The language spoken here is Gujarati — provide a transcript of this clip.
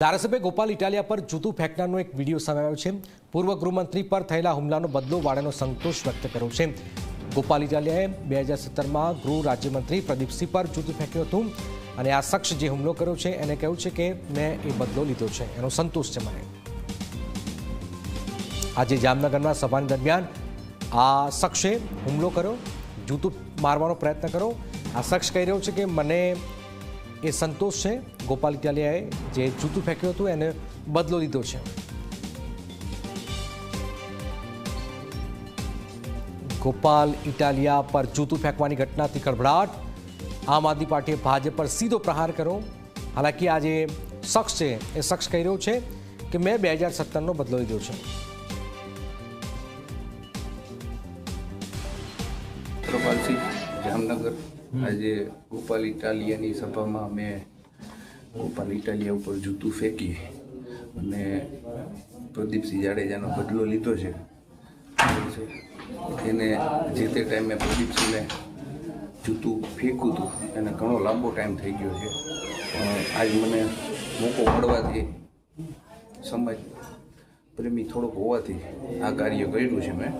ધારાસભ્ય ગોપાલ ઇટાલિયા પર જૂતું ફેંકનારનો એક વીડિયો સામે આવ્યો છે. પૂર્વ ગૃહમંત્રી પર થયેલા હુમલાનો બદલો વાળાનો સંતોષ વ્યક્ત કર્યો છે. ગોપાલ ઇટાલિયાએ બે હજાર સત્તરમાં ગૃહ રાજ્યમંત્રી પ્રદીપસિંહ પર જૂતું ફેંક્યું હતું અને આ શખ્સ જે હુમલો કર્યો છે એને કહ્યું છે કે મેં એ બદલો લીધો છે. એનો સંતોષ છે મને. આજે જામનગરના સભાની દરમિયાન આ શખ્સે હુમલો કર્યો. જૂતું મારવાનો પ્રયત્ન કર્યો. આ શખ્સ કહી રહ્યો છે કે મને એ સંતોષ છે. ગોપાલ ઇટાલિયાએ જે જૂતું ફેંક્યું હતું એને બદલો લીધો છે. ગોપાલ ઇટાલિયા પર જૂતું ફેંકવાની ઘટનાથી ખળભળાટ આમ આદમી પાર્ટીએ ભાજપ પર સીધો પ્રહાર કર્યો. હાલાકી આ જે શખ્સ છે. એ શખ્સ કહી રહ્યો છે કે મેં બે હજાર સત્તરનો બદલો લીધો છે. કૃપાલસિંહ જામનગર. આજે ગોપાલ ઇટાલિયાની સભામાં મેં ગોપાલ ઇટાલિયા ઉપર જૂતું ફેંકી અને પ્રદીપસિંહ જાડેજાનો બદલો લીધો છે. એને જે તે ટાઈમે પ્રદીપસિંહને જૂતું ફેંક્યું હતું એને ઘણો લાંબો ટાઈમ થઈ ગયો છે. પણ આજ મને મોકો મળવાથી સમાજ પ્રેમી થોડોક હોવાથી આ કાર્ય કર્યું છે મેં.